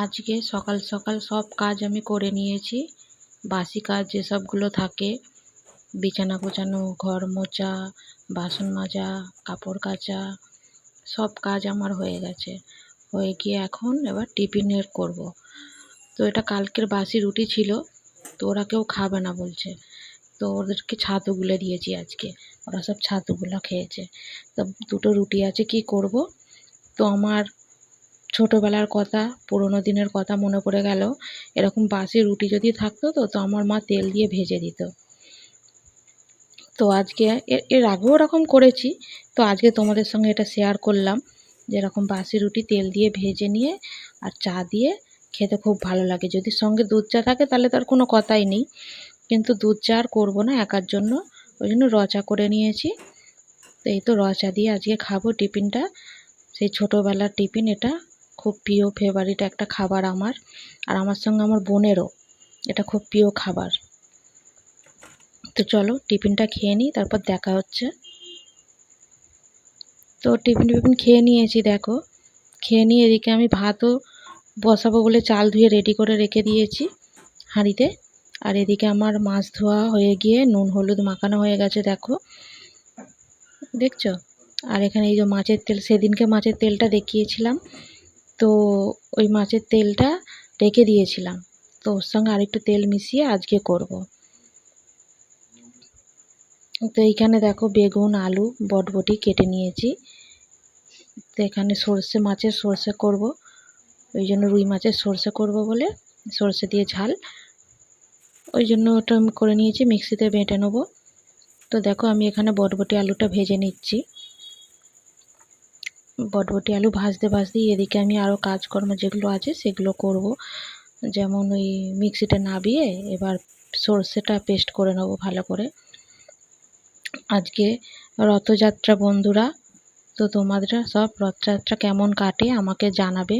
আজকে সকাল সকাল সব কাজ আমি করে নিয়েছি। বাসি কাজ যেসবগুলো থাকে, বিছানা গোছানো, ঘর মোছা, বাসন মাজা, কাপড় কাচা, সব কাজ আমার হয়ে গেছে। হয়ে গিয়ে এখন এবার টিফিনের করব। তো এটা কালকের বাসি রুটি ছিল, তো ওরা কেউ খাবে না বলছে। তো ওদেরকে ছাতু গুলে দিয়েছি আজকে, ওরা সব ছাতুগুলো খেয়েছে। তো দুটো রুটি আছে, কি করব? তো আমার ছোটোবেলার কথা, পুরোনো দিনের কথা মনে পড়ে গেল। এরকম বাসি রুটি যদি থাকতো তো তো আমার মা তেল দিয়ে ভেজে দিত। তো আজকে এর আগেও এরকম করেছি। তো আজকে তোমাদের সঙ্গে এটা শেয়ার করলাম যে এরকম বাসি রুটি তেল দিয়ে ভেজে নিয়ে আর চা দিয়ে খেতে খুব ভালো লাগে। যদি সঙ্গে দুধ চা থাকে তাহলে তার কোনো কথাই নেই। কিন্তু দুধ চা আর করব না একার জন্য। ওই জন্য র চা করে নিয়েছি। তো এই তো র চা দিয়ে আজকে খাব টিফিনটা। সেই ছোটোবেলার টিফিন এটা খুব প্রিয় ফেভারিট একটা খাবার আমার। আর আমার সঙ্গে আমার বোনেরও এটা খুব প্রিয় খাবার। তো চলো টিফিনটা খেয়ে নিই, তারপর দেখা হচ্ছে। তো টিফিন টিফিন খেয়ে নিয়েছি, দেখো। খেয়ে নিয়ে এদিকে আমি ভাতও বসাবো বলে চাল ধুয়ে রেডি করে রেখে দিয়েছি হাঁড়িতে। আর এদিকে আমার মাছ ধোয়া হয়ে গিয়ে নুন, হলুদ মাখানো হয়ে গেছে, দেখো। দেখছ? আর এখানে এই যে মাছের তেল, সেদিনকে মাছের তেলটা দেখিয়েছিলাম। তো ওই মাছের তেলটা রেখে দিয়েছিলাম। তো ওর সঙ্গে আরেকটু তেল মিশিয়ে আজকে করব। তো এইখানে দেখো বেগুন, আলু, বটবটি কেটে নিয়েছি। তো এখানে সর্ষে মাছের সর্ষে করব। ওই জন্য রুই মাছের সর্ষে করব বলে সর্ষে দিয়ে ঝাল। ওই জন্য ওটা করে নিয়েছি, মিক্সিতে বেটে নেব। তো দেখো আমি এখানে বটবটি, আলুটা ভেজে নিচ্ছি। বটবটি, আলু ভাজতে ভাজতেই এদিকে আমি আরও কাজকর্ম যেগুলো আছে সেগুলো করব। যেমন ওই মিক্সিটা নাবিয়ে এবার সর্ষেটা পেস্ট করে নেব ভালো করে। আজকে রথযাত্রা বন্ধুরা, তো তোমাদের সব রথযাত্রা কেমন কাটে আমাকে জানাবে।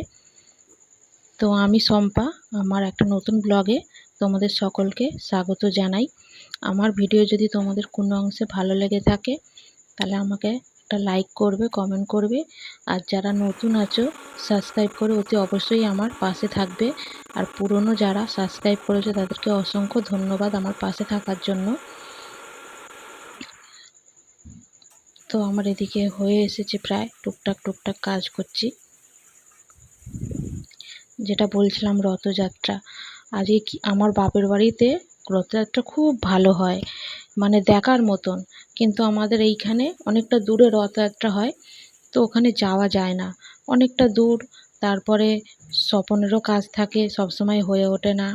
তো আমি শম্পা, আমার একটা নতুন ব্লগে তোমাদের সকলকে স্বাগত জানাই। আমার ভিডিও যদি তোমাদের কোনো অংশে ভালো লেগে থাকে, তাহলে আমাকে একটা লাইক করবে কমেন্ট করবে। আর যারা নতুন আছো সাবস্ক্রাইব করে অতি অবশ্যই আমার পাশে থাকবে। আর পুরনো যারা সাবস্ক্রাইব করেছে, তাদেরকে অসংখ্য ধন্যবাদ আমার পাশে থাকার জন্য। তো আমার এদিকে হয়ে এসেছে প্রায় টুকটাক টুকটাক কাজ করছি। যেটা বলছিলাম রথযাত্রা। আজকে কি, আমার বাপের বাড়িতে রথযাত্রা খুব ভালো হয় মানে দেখার মতন। কিন্তু আমাদের এইখানে অনেকটা দূরে রথযাত্রা হয়, তো ওখানে যাওয়া যায় না। অনেকটা দূর, তারপরে স্বপনেরও কাজ থাকে, সবসময় হয়ে ওঠে না।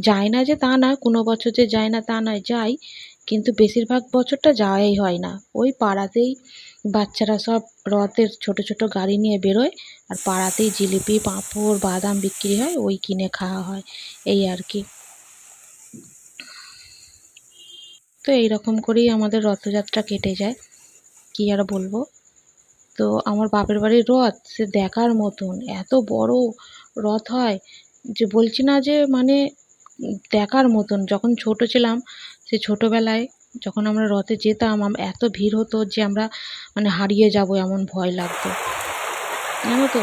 যায় না যে তা না, কোনো বছর যে যায় না তা নয় যাই। কিন্তু বেশিরভাগ বছরটা যাওয়াই হয় না। ওই পাড়াতেই বাচ্চারা সব রথের ছোট ছোট গাড়ি নিয়ে বেরোয়, আর পাড়াতেই জিলিপি, পাঁপড়, বাদাম বিক্রি হয়, ওই কিনে খাওয়া হয়, এই আর কি। তো এই রকম করেই আমাদের রথযাত্রা কেটে যায়। কী আর বলব? তো আমার বাপের বাড়ির রথ সে দেখার মতন, এত বড় রথ হয় যে বলছি না যে মানে দেখার মতন। যখন ছোট ছিলাম, সে ছোটোবেলায় যখন আমরা রথে যেতাম এত ভিড় হতো যে আমরা মানে হারিয়ে যাব, এমন ভয় লাগতো। জানো তো?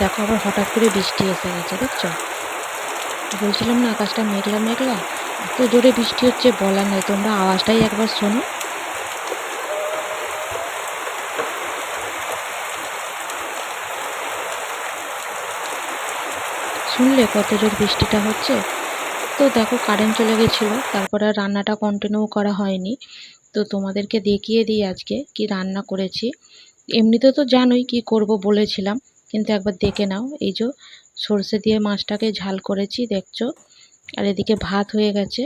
দেখো আবার হঠাৎ করে বৃষ্টি এসে গেছে, দেখছ? বলছিলাম না আকাশটা মেঘলা মেঘলা এত জোরে বৃষ্টি হচ্ছে বলার নেই, তোমরা আওয়াজটাই একবার শোনো। শুনলে কত জোর বৃষ্টিটা হচ্ছে? তো দেখো কারেন্ট চলে গেছিল, তারপরে রান্নাটা কন্টিনিউ করা হয়নি। তো তোমাদেরকে দেখিয়ে দিই আজকে কি রান্না করেছি। এমনিতে তো জানোই কি করব বলেছিলাম, কিন্তু একবার দেখে নাও। এই যে সর্ষে দিয়ে মাছটাকে ঝাল করেছি, দেখছ? আর এদিকে ভাত হয়ে গেছে।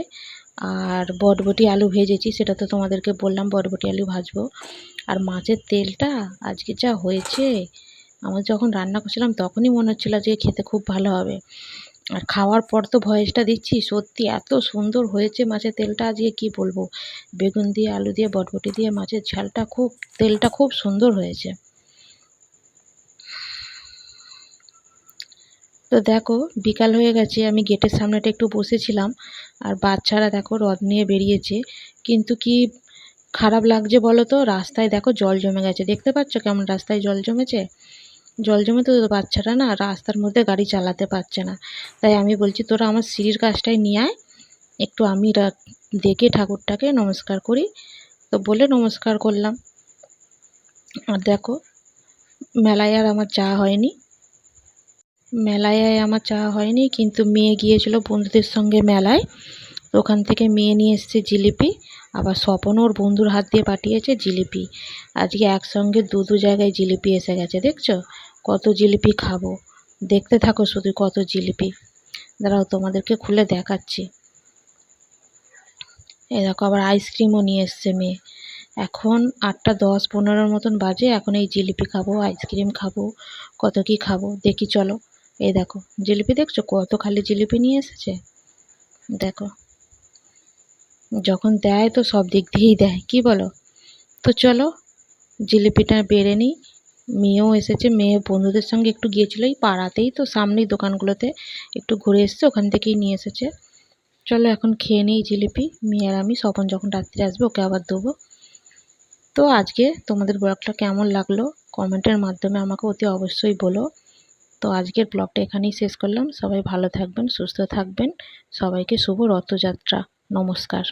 আর বটবটি আলু ভেজেছি, সেটা তো তোমাদেরকে বললাম, বটবটি আলু ভাজবো। আর মাছের তেলটা আজকে যা হয়েছে আমার যখন রান্না করছিলাম তখনই মনে হচ্ছিল যে খেতে খুব ভালো হবে। আর খাওয়ার পর তো ভয়েসটা দিচ্ছি, সত্যি এত সুন্দর হয়েছে মাছের তেলটা, আজকে কি বলব? বেগুন দিয়ে, আলু দিয়ে, বটবটি দিয়ে মাছের ঝালটা খুব, তেলটা খুব সুন্দর হয়েছে। তো দেখো, বিকাল হয়ে গেছে, আমি গেটের সামনেটা একটু বসেছিলাম, আর বাচ্চারা দেখো রদ নিয়ে বেরিয়েছে। কিন্তু কি খারাপ লাগছে বলো তো? রাস্তায় দেখো জল জমে গেছে। দেখতে পাচ্ছ কেমন রাস্তায় জল জমেছে? জল জমে তো বাচ্চারা না রাস্তার মধ্যে গাড়ি চালাতে পারছে না। তাই আমি বলছি, তোরা আমার সিঁড়ির কাছটায় নিয়ে আয়, একটু আমি দেখে ঠাকুরটাকে নমস্কার করি। তো বলে নমস্কার করলাম। আর দেখো, মেলায় আর আমার যাওয়া হয়নি। মেলায় আমার যাওয়া হয়নি, কিন্তু মেয়ে গিয়েছিল বন্ধুদের সঙ্গে মেলায়। ওখান থেকে মেয়ে নিয়ে এসছে জিলিপি, আবার স্বপনও ওর বন্ধুর হাত দিয়ে পাঠিয়েছে জিলিপি। আজকে একসঙ্গে দু দু জায়গায় জিলিপি এসে গেছে, দেখছ? কত জিলিপি খাব। দেখতে থাকো শুধু কত জিলিপি। দাঁড়াও, তোমাদেরকে খুলে দেখাচ্ছি। এ দেখো, আবার আইসক্রিমও নিয়ে এসছে মেয়ে। এখন আটটা দশ পনেরোর মতন বাজে, এখন এই জিলিপি খাব, আইসক্রিম খাব, কত কি খাব, দেখি চলো। এই দেখো, জিলিপি দেখছ? কত খালি জিলিপি নিয়ে এসেছে? দেখো, যখন দেয় তো সব দিক দিয়েই দেয়, কি বলো? তো চলো, জিলিপিটা বেড়ে নিই। মেয়েও এসেছে, মেয়ে বন্ধুদের সঙ্গে একটু গিয়েছিল, এই পাড়াতেই তো, সামনেই দোকানগুলোতে। একটু ঘুরে এসছে, ওখান থেকেই নিয়ে এসেছে। চলো এখন খেয়ে নিই জিলিপি, মেয়ে আর আমি, স্বপন যখন রাত্রে আসবে, ওকে আবার দেবো। তো আজকে তোমাদের ব্লগটা কেমন লাগল? কমেন্টের মাধ্যমে আমাকে অতি অবশ্যই বলো। তো আজকের ব্লগটা এখানেই শেষ করলাম। সবাই ভালো থাকবেন, সুস্থ থাকবেন। সবাইকে শুভ রথযাত্রা। নমস্কার।